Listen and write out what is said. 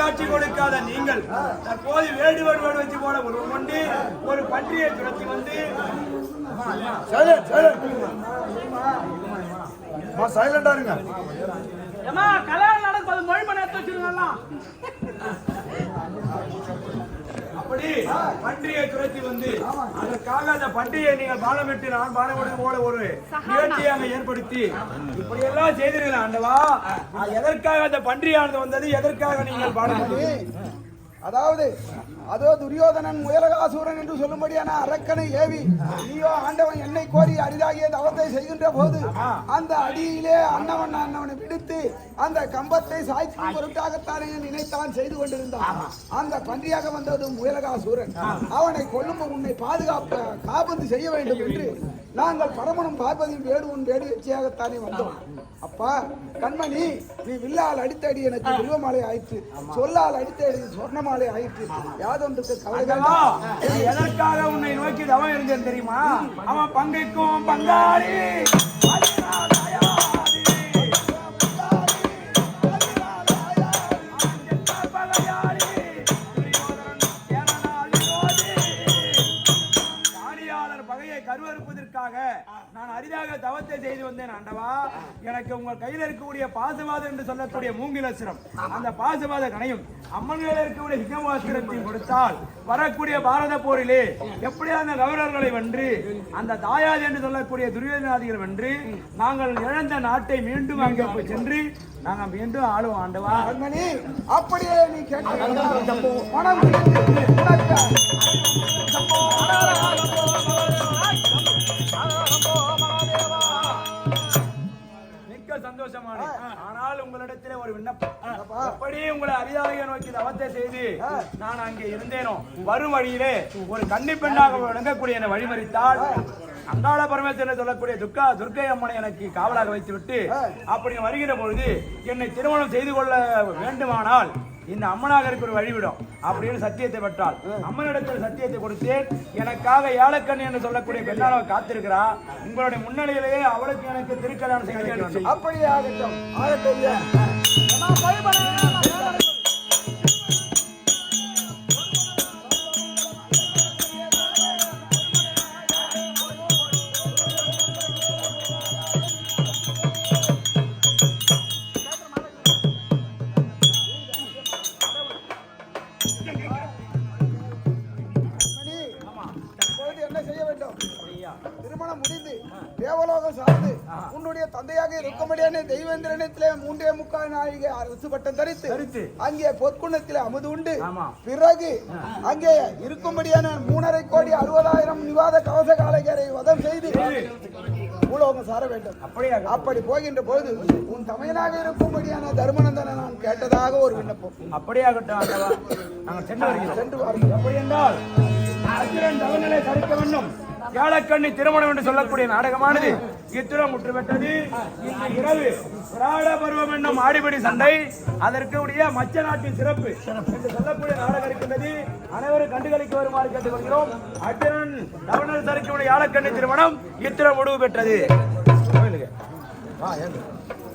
காட்சி கொடுக்காத நீங்கள். தற்போது வேடுவர் வேடு வச்சு போல ஒரு கொண்டு ஒரு பன்றியை துரத்தி வந்து. சைலண்ட் இருங்க. ஏமா கல்யாணம் நடக்கும்போது மொழி பண்ண எடுத்து வச்சிருக்கலாம் அப்படி பன்றியை துரத்தி வந்து அதற்காக அந்த பன்றியை நீங்கள் பாலமிட்டு நான் பாலமிட்டு போல ஒரு நிகழ்ச்சியை அங்க ஏற்படுத்தி இப்படி எல்லாம் செய்தீர்கள் ஆண்டவா எதற்காக அந்த பன்றியானது வந்தது? எதற்காக நீங்கள் பாலமிட்டு அதாவது அதோ துரியோதனன் முயலகாசூரன் என்று சொல்லும்படியான அரக்கனை ஏவி நீயோ ஆண்டவன் என்னை கோரி அரிதாகிய தவத்தை செய்கின்ற போது அந்த அடியிலே அன்னவன் அன்னவனை விடுத்து அந்த கம்பத்தை சாய்க்கும் பொருட்டாகத்தானே நினைத்தான் செய்து கொண்டிருந்தான். அந்த பன்றியாக வந்தது முயலகாசூரன். அவனை கொல்லும் உன்னை பாதுகாப்ப காபந்து செய்ய வேண்டும் என்று நாங்கள் பரமனும் பார்வதியும் வேடுவன் வேடு வெற்றியாகத்தானே வந்தோம். அப்பா கண்மணி நீ வில்லால் அடித்தடி எனக்கு வில்வமாலை ஆயிற்று. சொல்லால் அடித்தடி சொர்ணமாலை ஆயிற்று. யாதொன்றுக்கு கவலை எதற்காக உன்னை நோக்கி தவம் இருந்தேன் தெரியுமா? அவன் பங்கைக்கும் பங்காளி. பகையை கருவறுப்பதற்காக நான் அரிதாக தவத்தை செய்து வந்தேன் ஆண்டவா. எனக்கு உங்கள் கையில் இருக்கக்கூடிய பாசுவாதம் என்று சொல்லக்கூடிய மூங்கிலசிரம் அந்த பாசுவாத கணையும் அம்மன் கையில் இருக்கக்கூடிய சிங்கமாசிரத்தையும் கொடுத்தால் வரக்கூடிய பாரத போரிலே எப்படி அந்த கௌரவர்களை வென்று அந்த தாயாது என்று சொல்லக்கூடிய துரியோதனாதிகள் வென்று நாங்கள் இழந்த நாட்டை மீண்டும் அங்கே போய் சென்று நாங்கள் மீண்டும் ஆளுவோம் ஆண்டவா. அப்படியே நீ கேட்ட மனம் ஆனால் உங்களிடத்திலே ஒரு விண்ணப்பம். எப்படி உங்களை அரிதாக நோக்கி தவத்தை செய்து நான் அங்கே இருந்தேனோ வரும் வழியிலே ஒரு கன்னி பெண்ணாக விளங்கக்கூடிய என்னை வழிமறித்தால் அங்காள பரமேஸ்வரன் சொல்லக்கூடிய துர்கா துர்க்கை அம்மனை எனக்கு காவலாக வைத்து விட்டு அப்படி வருகிற பொழுது என்னை திருமணம் செய்து கொள்ள வேண்டுமானால் இந்த அம்மனாக இருக்கிற வழிவிடும் அப்படின்னு சத்தியத்தை பெற்றால். அம்மனிடத்தில் சத்தியத்தை கொடுத்தேன். எனக்காக ஏலக்கண்ணி என்று சொல்லக்கூடிய பெண்ணாளவை காத்திருக்கிறா. உங்களுடைய முன்னிலையிலேயே அவளுக்கு எனக்கு திருக்கல்யாணம் செய்ய அப்படியே ஆகட்டும். ஆகட்டும் என்ன செய்ய வேண்டும் திருமணம் முடிந்து தேவலோகம் சார்ந்து உன்னுடைய தந்தையாக இருக்கும்படியான தெய்வேந்திரனத்திலே மூன்றே முக்கால் நாழிகை அரசு பட்டம் தரித்து. அங்கே பொற்குணத்திலே அமுது உண்டு. பிறகு அங்கே இருக்கும்படியான மூணரை கோடி அறுபதாயிரம் நிவாத கவச காலைகரை சார வேண்டும். அப்படியே? அப்படி போகின்ற பொழுது உன் தமையனாக இருக்கும்படியான தர்மநந்தனை நான் கேட்டதாக ஒரு விண்ணப்பம். அப்படியே ஆகட்டும் ஆண்டவா நாங்கள் சென்று வருகிறோம். சென்று வாருங்கள் எப்படி என்றால் அசுரன் தவநிலை தடுக்க வேண்டும். திருமணம் என்று சொல்லக்கூடிய நாடகமானது இத்துடன் முற்று பெற்றது இன்று இரவு விராட பருவம் என்னும் ஆடிபடி சண்டை அதற்கு உடைய மச்ச நாட்டின் சிறப்பு என்று சொல்லக்கூடிய நாடகம் இருக்கின்றது. அனைவரும் கண்டுகளிக்க வருமாறு கேட்டுக்கொள்கிறோம். அர்ஜுனன் தவணர் தடுக்கக்கூடிய ஏலக்கண்ணி திருமணம் இத்துடன் முடிவு பெற்றது. 啥也没